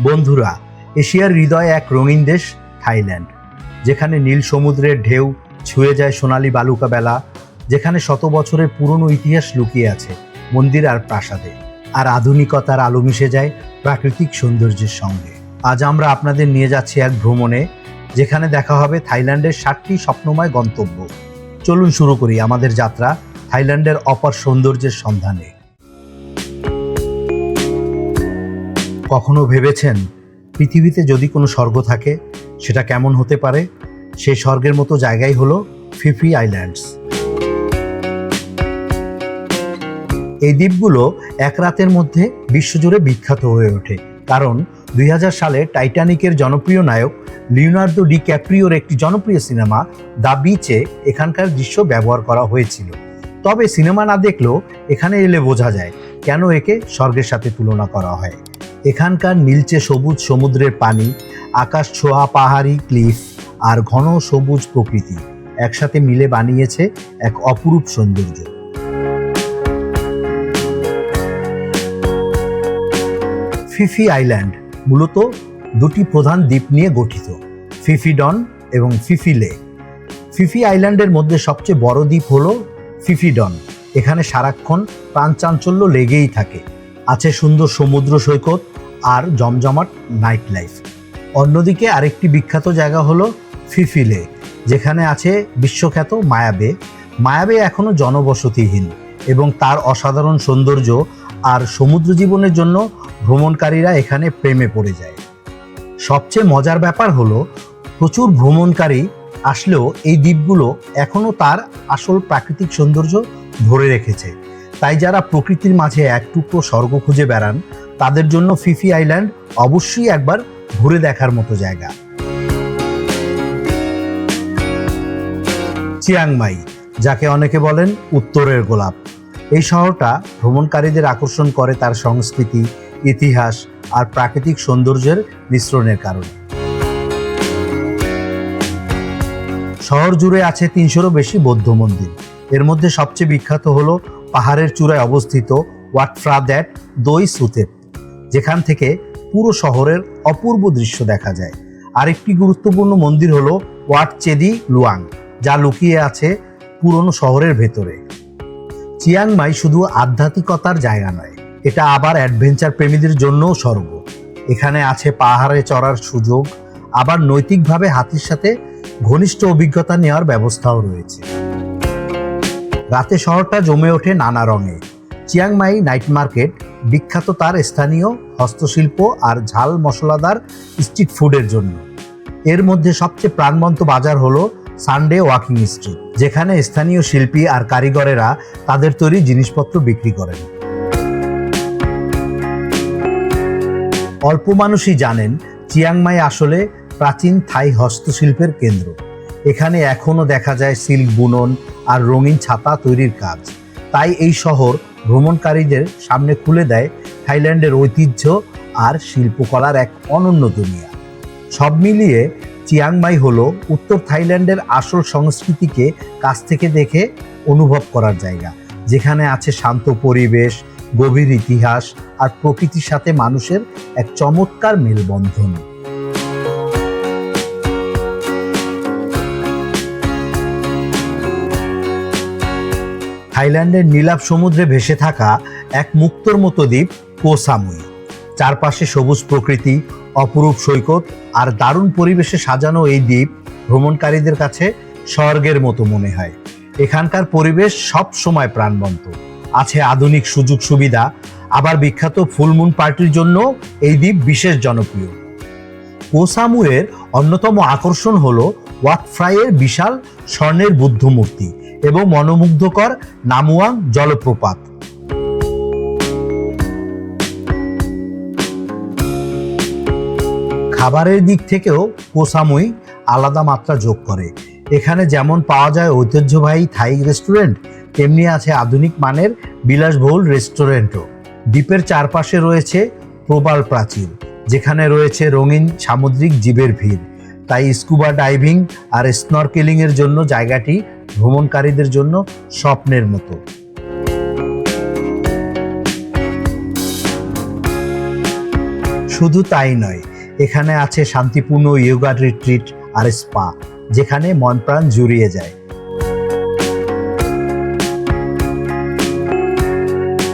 বন্ধুরা, এশিয়ার হৃদয়ে এক রঙিন দেশ, থাইল্যান্ড। যেখানে নীল সমুদ্রের ঢেউ ছুঁয়ে যায় সোনালী বালুকা বেলা, যেখানে শত বছরের পুরনো ইতিহাস লুকিয়ে আছে মন্দির আর প্রাসাদে। আর আধুনিকতার আলো মিশে যায় প্রাকৃতিক সৌন্দর্যের সঙ্গে। আজ আমরা আপনাদের নিয়ে যাচ্ছি এক ভ্রমণে, যেখানে দেখা হবে থাইল্যান্ডের ষাটটি স্বপ্নময় গন্তব্য। চলুন শুরু করি আমাদের যাত্রা থাইল্যান্ডের অপার সৌন্দর্যের সন্ধানে। কখনো ভেবেছেন পৃথিবীতে যদি কোনো স্বর্গ থাকে, সেটা কেমন হতে পারে? সেই স্বর্গের মতো জায়গাই হলো ফিফি আইল্যান্ডস। এই দ্বীপগুলো এক রাতের মধ্যে বিশ্বজুড়ে বিখ্যাত হয়ে ওঠে, কারণ দুই হাজার সালে টাইটানিকের জনপ্রিয় নায়ক লিওনার্দো ডি ক্যাপ্রিওর একটি জনপ্রিয় সিনেমা, দ্য বিচে এখানকার দৃশ্য ব্যবহার করা হয়েছিল। তবে সিনেমা না দেখলেও এখানে এলে বোঝা যায় কেন একে স্বর্গের সাথে তুলনা করা হয়। এখানকার নীলচে সবুজ সমুদ্রের পানি, আকাশ ছোঁয়া পাহাড়ি ক্লিফ আর ঘন সবুজ প্রকৃতি একসাথে মিলে বানিয়েছে এক অপরূপ সৌন্দর্য। ফিফি আইল্যান্ড মূলত দুটি প্রধান দ্বীপ নিয়ে গঠিত ফিফিডন এবং ফিফিলে ফিফি আইল্যান্ডের মধ্যে সবচেয়ে বড় দ্বীপ হলো ফিফিডন এখানে সারাক্ষণ প্রাণচাঞ্চল্য লেগেই থাকে। আছে সুন্দর সমুদ্র সৈকত আর জমজমাট নাইট লাইফ অন্যদিকে আরেকটি বিখ্যাত জায়গা হলো ফিফিলে যেখানে আছে বিশ্বখ্যাত মায়াবে। মায়াবে এখনও জনবসতিহীন এবং তার অসাধারণ সৌন্দর্য আর সমুদ্র জীবনের জন্য ভ্রমণকারীরা এখানে প্রেমে পড়ে যায়। সবচেয়ে মজার ব্যাপার হলো, প্রচুর ভ্রমণকারী আসলেও এই দ্বীপগুলো এখনও তার আসল প্রাকৃতিক সৌন্দর্য ধরে রেখেছে। তাই যারা প্রকৃতির মাঝে এক টুকরো স্বর্গ খুঁজে বেড়ান, তাদের জন্য ফিফি আইল্যান্ড অবশ্যই একবার ঘুরে দেখার মতো জায়গা। চিয়াংমাই, যাকে অনেকে বলেন উত্তরের গোলাপ। এই শহরটা ভ্রমণকারীদের আকর্ষণ করে তার সংস্কৃতি, ইতিহাস আর প্রাকৃতিক সৌন্দর্যের মিশ্রণের কারণে। শহর জুড়ে আছে তিনশোরও বেশি বৌদ্ধ মন্দির। এর মধ্যে সবচেয়ে বিখ্যাত হলো পাহাড়ের চূড়ায় অবস্থিত ওয়াটফ্রা দ্যাট দই সুতেপ যেখান থেকে পুরো শহরের অপূর্ব দৃশ্য দেখা যায়। আরেকটি গুরুত্বপূর্ণ মন্দির হলো ওয়াট চেদি লুয়াং, যা লুকিয়ে আছে পুরনো শহরের ভেতরে। চিয়াংমাই শুধু আধ্যাত্মিকতার জায়গা নয়, এটা আবার অ্যাডভেঞ্চার প্রেমীদের জন্যও স্বর্গ। এখানে আছে পাহাড়ে চড়ার সুযোগ, আবার নৈতিকভাবে হাতির সাথে ঘনিষ্ঠ অভিজ্ঞতা নেওয়ার ব্যবস্থাও রয়েছে। রাতে শহরটা জমে ওঠে নানা রঙে। চিয়াংমাই নাইট মার্কেট, বিখ্যাত তার স্থানীয় হস্তশিল্প আর ঝাল মশলাদার স্ট্রিট ফুডের জন্য। এর মধ্যে সবচেয়ে প্রাণবন্ত বাজার হলো সানডে ওয়াকিং স্ট্রিট, যেখানে স্থানীয় শিল্পী আর কারিগরেরা তাদের তৈরি জিনিসপত্র বিক্রি করেন। অল্প মানুষই জানেন চিয়াংমাই আসলে প্রাচীন থাই হস্তশিল্পের কেন্দ্র। এখানে এখনও দেখা যায় সিল্ক, বুনন আর রঙিন ছাতা তৈরির কাজ। তাই এই শহর ভ্রমণকারীদের সামনে খুলে দেয় থাইল্যান্ডের ঐতিহ্য আর শিল্পকলার এক অনন্য দুনিয়া। সব মিলিয়ে চিয়াংমাই হলো উত্তর থাইল্যান্ডের আসল সংস্কৃতিকে কাছ থেকে দেখে অনুভব করার জায়গা, যেখানে আছে শান্ত পরিবেশ, গভীর ইতিহাস আর প্রকৃতির সাথে মানুষের এক চমৎকার মেলবন্ধন। থাইল্যান্ডের নীলাভ সমুদ্রে ভেসে থাকা এক মুক্তর মতো দ্বীপ কোসামুই। চারপাশে সবুজ প্রকৃতি, অপরূপ সৈকত আর দারুণ পরিবেশে সাজানো এই দ্বীপ ভ্রমণকারীদের কাছে স্বর্গের মতো মনে হয়। এখানকার পরিবেশ সব সময় প্রাণবন্ত। আছে আধুনিক সুযোগ সুবিধা, আবার বিখ্যাত ফুলমুন পার্টির জন্য এই দ্বীপ বিশেষ জনপ্রিয়। কোসামুয়ের অন্যতম আকর্ষণ হল ওয়াকফ্রাইয়ের বিশাল স্বর্ণের বুদ্ধ মূর্তি এবং মনোমুগ্ধকর নামুয়াং জলপ্রপাত। খাবারের দিক থেকেও কোসামুই আলাদা মাত্রা যোগ করে। এখানে যেমন পাওয়া যায় ঐতিহ্যবাহী থাই রেস্টুরেন্ট, তেমনি আছে আধুনিক মানের বিলাসবহুল রেস্টুরেন্টও। দ্বীপের চারপাশে রয়েছে প্রবাল প্রাচীর, যেখানে রয়েছে রঙিন সামুদ্রিক জীবের ভিড়। তাই স্কুবা ডাইভিং আর স্নরকেলিং এর জন্য জায়গাটি ভ্রমণকারীদের জন্য স্বপ্নের মতো। শুধু তাই নয়, এখানে আছে শান্তিপূর্ণ ইয়োগা রিট্রিট আর স্পা, যেখানে মন প্রাণ জুড়িয়ে যায়।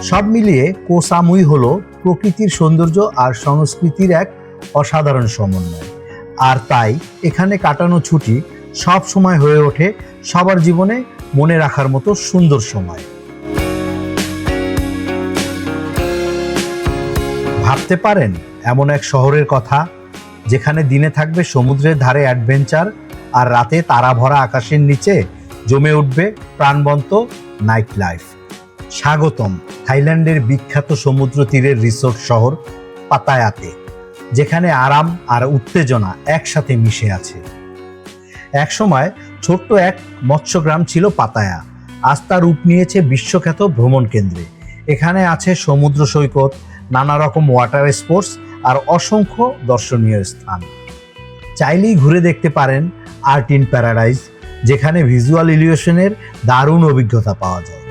সব মিলিয়ে কোসামুই হলো প্রকৃতির সৌন্দর্য আর সংস্কৃতির এক অসাধারণ সমন্বয়। আর তাই এখানে কাটানো ছুটি সব সময় হয়ে ওঠে সবার জীবনে মনে রাখার মতো সুন্দর সময়। ভাবতে পারেন, এমন এক শহরের কথা, যেখানে দিনে থাকবে সমুদ্রের ধারে অ্যাডভেঞ্চার আর রাতে তারা ভরা আকাশের নিচে জমে উঠবে প্রাণবন্ত নাইট লাইফ। স্বাগতম, থাইল্যান্ডের বিখ্যাত সমুদ্র তীরের রিসোর্ট শহর পাতায়াতে। যেখানে আরাম আর উত্তেজনা একসাথে মিশে আছে। একসময় ছোট্ট এক মৎস্যগ্রাম ছিল পাতায়া। আজ রূপ নিয়েছে বিশ্বখ্যাত ভ্রমণ কেন্দ্রে। এখানে আছে সমুদ্র সৈকত, নানা রকম ওয়াটার স্পোর্টস আর অসংখ্য দর্শনীয় স্থান। চাইলেই ঘুরে দেখতে পারেন আর্ট ইন প্যারাডাইজ যেখানে ভিজুয়াল ইলিউশনের দারুণ অভিজ্ঞতা পাওয়া যায়।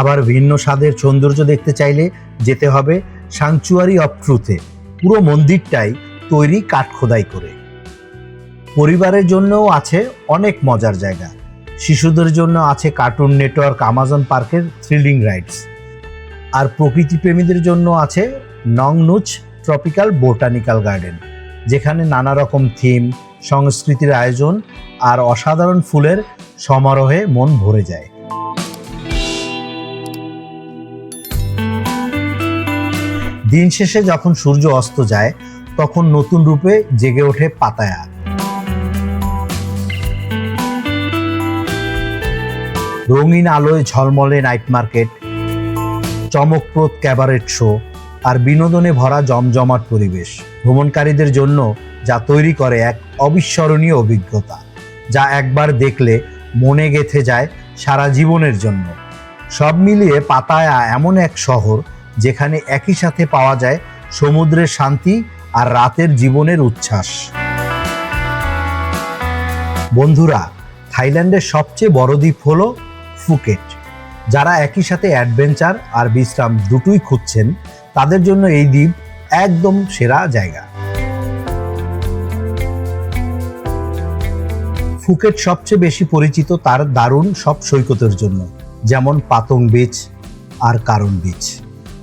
আবার ভিন্ন স্বাদের সৌন্দর্য দেখতে চাইলে যেতে হবে সাংচুয়ারি অফ ট্রুথে পুরো মন্দিরটাই তৈরি কাঠ খোদাই করে। পরিবারের জন্যও আছে অনেক মজার জায়গা। শিশুদের জন্য আছে কার্টুন নেটওয়ার্ক আমাজন পার্কের থ্রিলিং রাইডস আর প্রকৃতি প্রেমীদের জন্য আছে নংনুচ ট্রপিক্যাল বোটানিক্যাল গার্ডেন যেখানে নানা রকম থিম সংস্কৃতির আয়োজন আর অসাধারণ ফুলের সমারোহে মন ভরে যায়। দিন শেষে যখন সূর্য অস্ত যায়, তখন নতুন রূপে জেগে ওঠে পাতায়া রঙিন আলোয় ঝলমলে নাইট মার্কেট চমকপ্রদ ক্যাবারেট শো আর বিনোদনে ভরা জমজমাট পরিবেশ। ভ্রমণকারীদের জন্য যা তৈরি করে এক অবিস্মরণীয় অভিজ্ঞতা, যা একবার দেখলে মনে গেথে যায় সারা জীবনের জন্য। সব মিলিয়ে পাতায়া এমন এক শহর যেখানে একই সাথে পাওয়া যায় সমুদ্রের শান্তি আর রাতের জীবনের উচ্ছ্বাস। বন্ধুরা, থাইল্যান্ডের সবচেয়ে বড় দ্বীপ হল ফুকেট। যারা একই সাথে অ্যাডভেঞ্চার আর বিশ্রাম দুটোই খুঁজছেন, তাদের জন্য এই দ্বীপ একদম সেরা জায়গা। ফুকেট সবচেয়ে বেশি পরিচিত তার দারুণ সব সৈকতের জন্য, যেমন পাতং বিচ আর কারণ বিচ।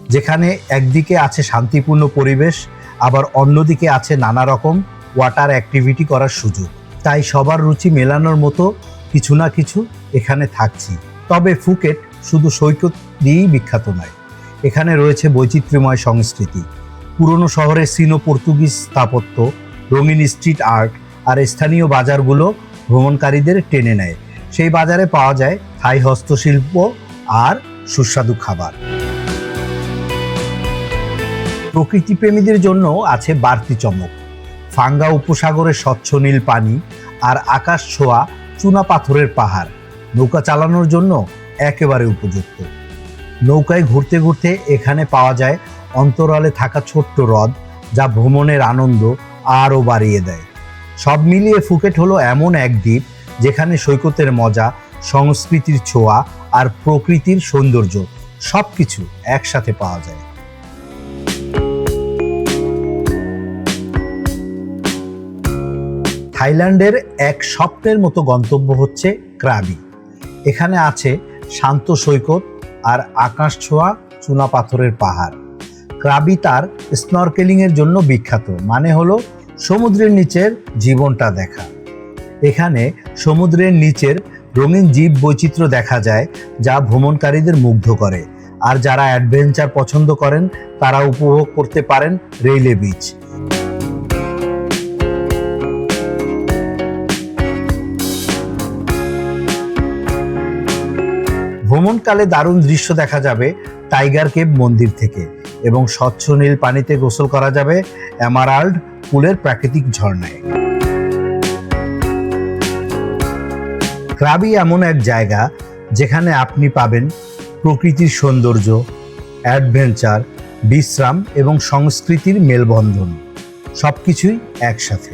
যেখানে একদিকে আছে শান্তিপূর্ণ পরিবেশ, আবার অন্যদিকে আছে নানা রকম ওয়াটার অ্যাক্টিভিটি করার সুযোগ। তাই সবার রুচি মেলানোর মতো কিছু না কিছু এখানে থাকছি। তবে ফুকেট শুধু সৈকত দিয়েই বিখ্যাত নয়। এখানে রয়েছে বৈচিত্র্যময় সংস্কৃতি। পুরনো শহরের সিনো পর্তুগিজ স্থাপত্য, রঙিন স্ট্রিট আর্ট আর স্থানীয় বাজারগুলো ভ্রমণকারীদের টেনে নেয়। সেই বাজারে পাওয়া যায় থাই হস্তশিল্প আর সুস্বাদু খাবার। প্রকৃতিপ্রেমীদের জন্য আছে বাড়তি চমক। ফাঙ্গা উপসাগরের স্বচ্ছ নীল পানি আর আকাশ ছোঁয়া চুনা পাথরের পাহাড়। নৌকা চালানোর জন্য একেবারে উপযুক্ত। নৌকায় ঘুরতে ঘুরতে এখানে পাওয়া যায় অন্তরালে থাকা ছোট্ট হ্রদ যা ভ্রমণের আনন্দ আরও বাড়িয়ে দেয়। সব মিলিয়ে ফুকেট হলো এমন এক দ্বীপ যেখানে সৈকতের মজা, সংস্কৃতির ছোঁয়া আর প্রকৃতির সৌন্দর্য সব কিছু একসাথে পাওয়া যায়। থাইল্যান্ডের এক স্বপ্নের মতো গন্তব্য হচ্ছে ক্রাবি। এখানে আছে শান্ত সৈকত আর আকাশ ছোঁয়া চুনা পাথরের পাহাড়। ক্রাবি তার স্নরকেলিংয়ের জন্য বিখ্যাত মানে হলো সমুদ্রের নিচের জীবনটা দেখা। এখানে সমুদ্রের নিচের রঙিন জীব বৈচিত্র্য দেখা যায়, যা ভ্রমণকারীদের মুগ্ধ করে। আর যারা অ্যাডভেঞ্চার পছন্দ করেন, তারা উপভোগ করতে পারেন রেইলে বিচ। ভ্রমণকালে দারুণ দৃশ্য দেখা যাবে টাইগার কেভ মন্দির থেকে এবং স্বচ্ছ নীল পানিতে গোসল করা যাবে এমারাল্ড পুলের প্রাকৃতিক ঝর্ণায়। ক্রাবি এমন এক জায়গা যেখানে আপনি পাবেন প্রকৃতির সৌন্দর্য, অ্যাডভেঞ্চার, বিশ্রাম এবং সংস্কৃতির মেলবন্ধন। সবকিছুই একসাথে।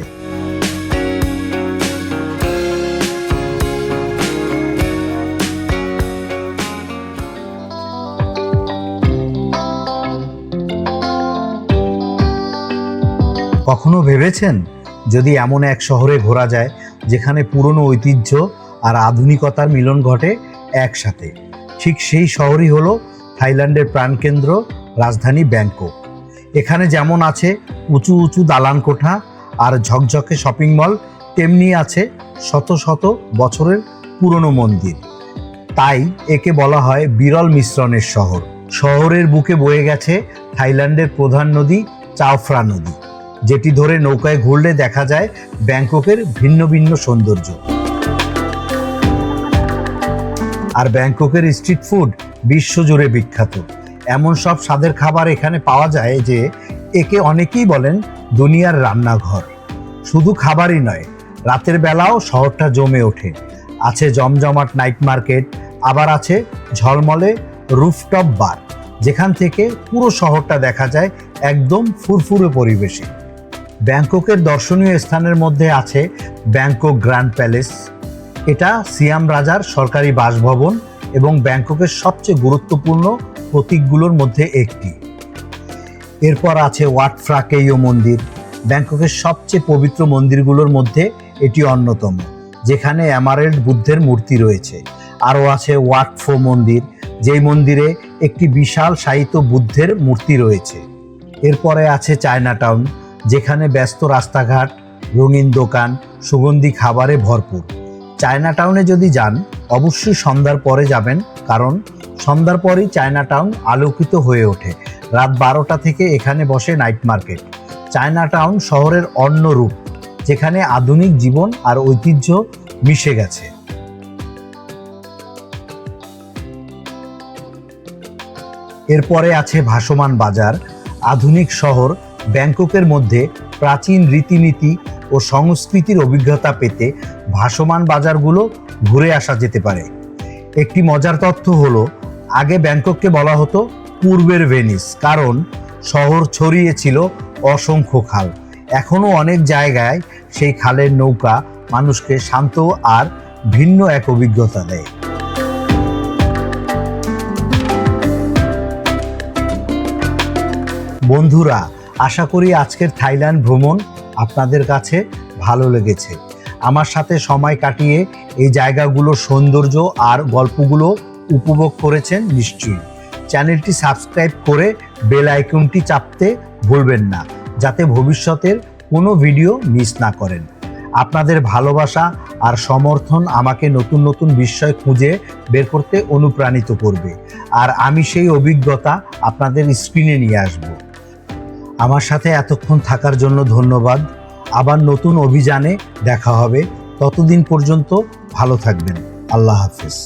কখনো ভেবেছেন? যদি এমন এক শহরে ঘোরা যায়, যেখানে পুরনো ঐতিহ্য আর আধুনিকতার মিলন ঘটে একসাথে, ঠিক সেই শহরই হলো থাইল্যান্ডের প্রাণকেন্দ্র, রাজধানী ব্যাংকক। এখানে যেমন আছে উঁচু উঁচু দালান কোঠা আর ঝকঝকে শপিং মল, তেমনি আছে শত শত বছরের পুরনো মন্দির। তাই একে বলা হয় বিরল মিশ্রণের শহর। শহরের বুকে বয়ে গেছে থাইল্যান্ডের প্রধান নদী চাওফ্রা নদী। যেটি ধরে নৌকায় ঘুরলে দেখা যায় ব্যাংককের ভিন্ন ভিন্ন সৌন্দর্য। আর ব্যাংককের স্ট্রিট ফুড বিশ্বজুড়ে বিখ্যাত। এমন সব স্বাদের খাবার এখানে পাওয়া যায় যে একে অনেকেই বলেন দুনিয়ার রান্নাঘর। শুধু খাবারই নয়, রাতের বেলাও শহরটা জমে ওঠে। আছে জমজমাট নাইট মার্কেট, আবার আছে ঝলমলে রুফটপ বার, যেখান থেকে পুরো শহরটা দেখা যায় একদম ফুরফুরে পরিবেশে। ব্যাংককের দর্শনীয় স্থানের মধ্যে আছে ব্যাংকক গ্র্যান্ড প্যালেস। এটা সিয়াম রাজার সরকারি বাসভবন এবং ব্যাংককের সবচেয়ে গুরুত্বপূর্ণ প্রতীকগুলোর মধ্যে একটি। এরপর আছে ওয়াট ফ্রাকেইও মন্দির। ব্যাংককের সবচেয়ে পবিত্র মন্দিরগুলোর মধ্যে এটি অন্যতম, যেখানে অ্যামারেল্ড বুদ্ধের মূর্তি রয়েছে। আরও আছে ওয়াট ফো মন্দির, যেই মন্দিরে একটি বিশাল সাহিত্য বুদ্ধের মূর্তি রয়েছে। এরপরে আছে চায়না টাউন যেখানে ব্যস্ত রাস্তাঘাট, রঙিন দোকান, সুগন্ধি খাবারে ভরপুর। চায়না টাউনে যদি যান, অবশ্যই সন্ধ্যার পরে যাবেন, কারণ সন্ধ্যার পরেই চায়না টাউন আলোকিত হয়ে ওঠে। রাত বারোটা থেকে এখানে বসে নাইট মার্কেট। চায়না টাউন শহরের অন্য রূপ, যেখানে আধুনিক জীবন আর ঐতিহ্য মিশে গেছে। এরপরে আছে ভাসমান বাজার, আধুনিক শহর ব্যাংককের মধ্যে প্রাচীন রীতিনীতি ও সংস্কৃতির অভিজ্ঞতা পেতে ভাসমান বাজারগুলো ঘুরে আসা যেতে পারে। একটি মজার তথ্য হলো, আগে ব্যাংকককে বলা হতো পূর্বের ভেনিস, কারণ শহর ছড়িয়েছিল অসংখ্য খাল। এখনও অনেক জায়গায় সেই খালের নৌকা মানুষকে শান্ত আর ভিন্ন এক অভিজ্ঞতা দেয়। বন্ধুরা আশা করি আজকের থাইল্যান্ড ভ্রমণ আপনাদের কাছে ভালো লেগেছে। আমার সাথে সময় কাটিয়ে এই জায়গাগুলোর সৌন্দর্য আর গল্পগুলো উপভোগ করেছেন নিশ্চয়ই। চ্যানেলটি সাবস্ক্রাইব করে বেল আইকনটি চাপতে ভুলবেন না, যাতে ভবিষ্যতের কোনো ভিডিও মিস না করেন। আপনাদের ভালোবাসা আর সমর্থন আমাকে নতুন নতুন বিষয় খুঁজে বের করতে অনুপ্রাণিত করবে। আর আমি সেই অভিজ্ঞতা আপনাদের স্ক্রিনে নিয়ে আসব। আমার সাথে এতক্ষণ থাকার জন্য ধন্যবাদ। আবার নতুন অভিযানে দেখা হবে। ততদিন পর্যন্ত ভালো থাকবেন। আল্লাহ হাফেজ।